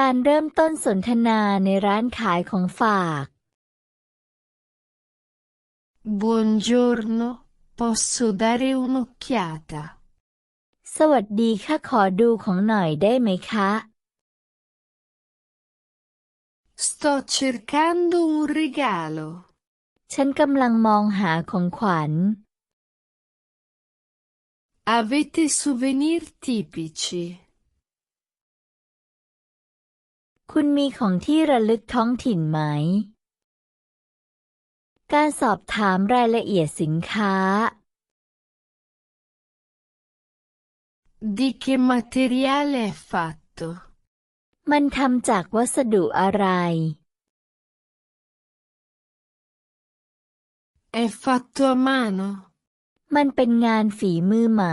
การเริ่มต้นสนทนาในร้านขายของฝาก Buongiorno, posso dare un'occhiata? สวัสดีค่ะขอดูของหน่อยได้ไหมคะ Sto cercando un regalo. ฉันกำลังมองหาของขวัญ Avete souvenir tipici? คุณมีของที่ระลึกท้องถิ่นไหม การสอบถามรายละเอียดสินค้า Di che materiale è fatto? มันทำจากวัสดุอะไร È fatto a mano? มันเป็นงานฝีมือไหม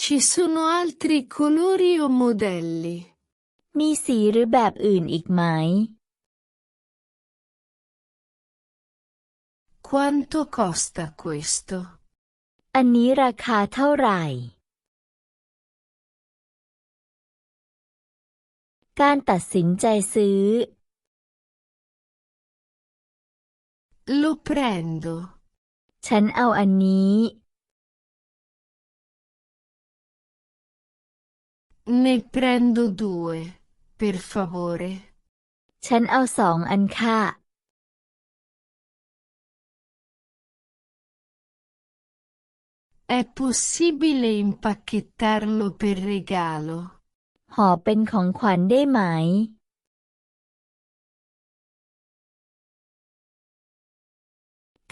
Ci sono altri colori o modelli? มีสีหรือแบบอื่นอีกไหม Quanto costa questo? อันนี้ราคาเท่าไหร่ การตัดสินใจซื้อ Lo prendo. ฉันเอาอันนี้ Ne prendo due, per favore. ฉันเอาสองอันค่ะ È possibile impacchettarlo per regalo? ห่อเป็นของขวัญได้ไหม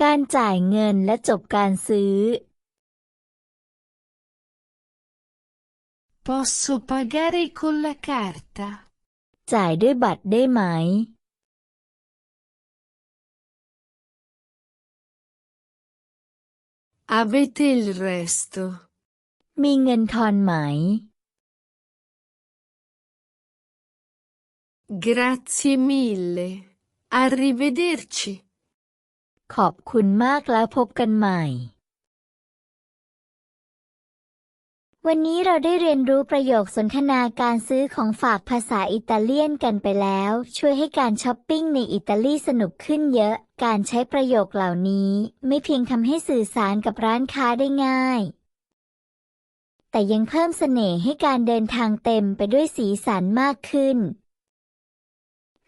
การจ่ายเงินและจบการซื้อ Posso pagare con la carta? จ่ายด้วยบัตรได้ไหม Avete il resto? มีเงินทอนไหม Grazie mille. Arrivederci. ขอบคุณมากแล้วพบกันใหม่ วันนี้เราได้เรียนรู้ประโยคสนทนาการซื้อของฝากภาษาอิตาเลียนกันไปแล้ว ช่วยให้การช้อปปิ้งในอิตาลีสนุกขึ้นเยอะ การใช้ประโยคเหล่านี้ ไม่เพียงทำให้สื่อสารกับร้านค้าได้ง่าย แต่ยังเพิ่มเสน่ห์ให้การเดินทางเต็มไปด้วยสีสันมากขึ้น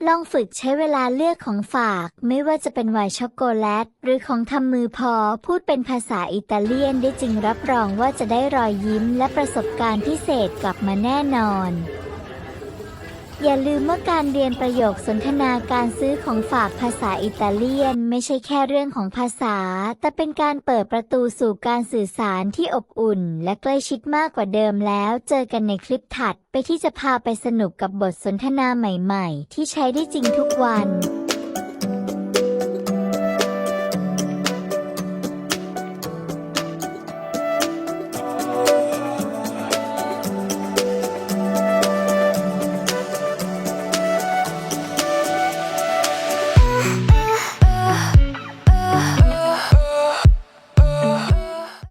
ลองฝึกใช้เวลาเลือกของฝาก ไม่ว่าจะเป็นไวน์ช็อกโกแลต หรือของทำมือพอพูดเป็นภาษาอิตาเลียนได้จริงรับรองว่าจะได้รอยยิ้มและประสบการณ์พิเศษกลับมาแน่นอน อย่าลืมว่าการเรียนประโยคสนทนาการซื้อของฝากภาษาอิตาเลียน ไม่ใช่แค่เรื่องของภาษา แต่เป็นการเปิดประตูสู่การสื่อสารที่อบอุ่น และใกล้ชิดมากกว่าเดิมแล้ว เจอกันในคลิปถัดไปที่จะพาไปสนุกกับบทสนทนาใหม่ ๆ ที่ใช้ได้จริงทุกวัน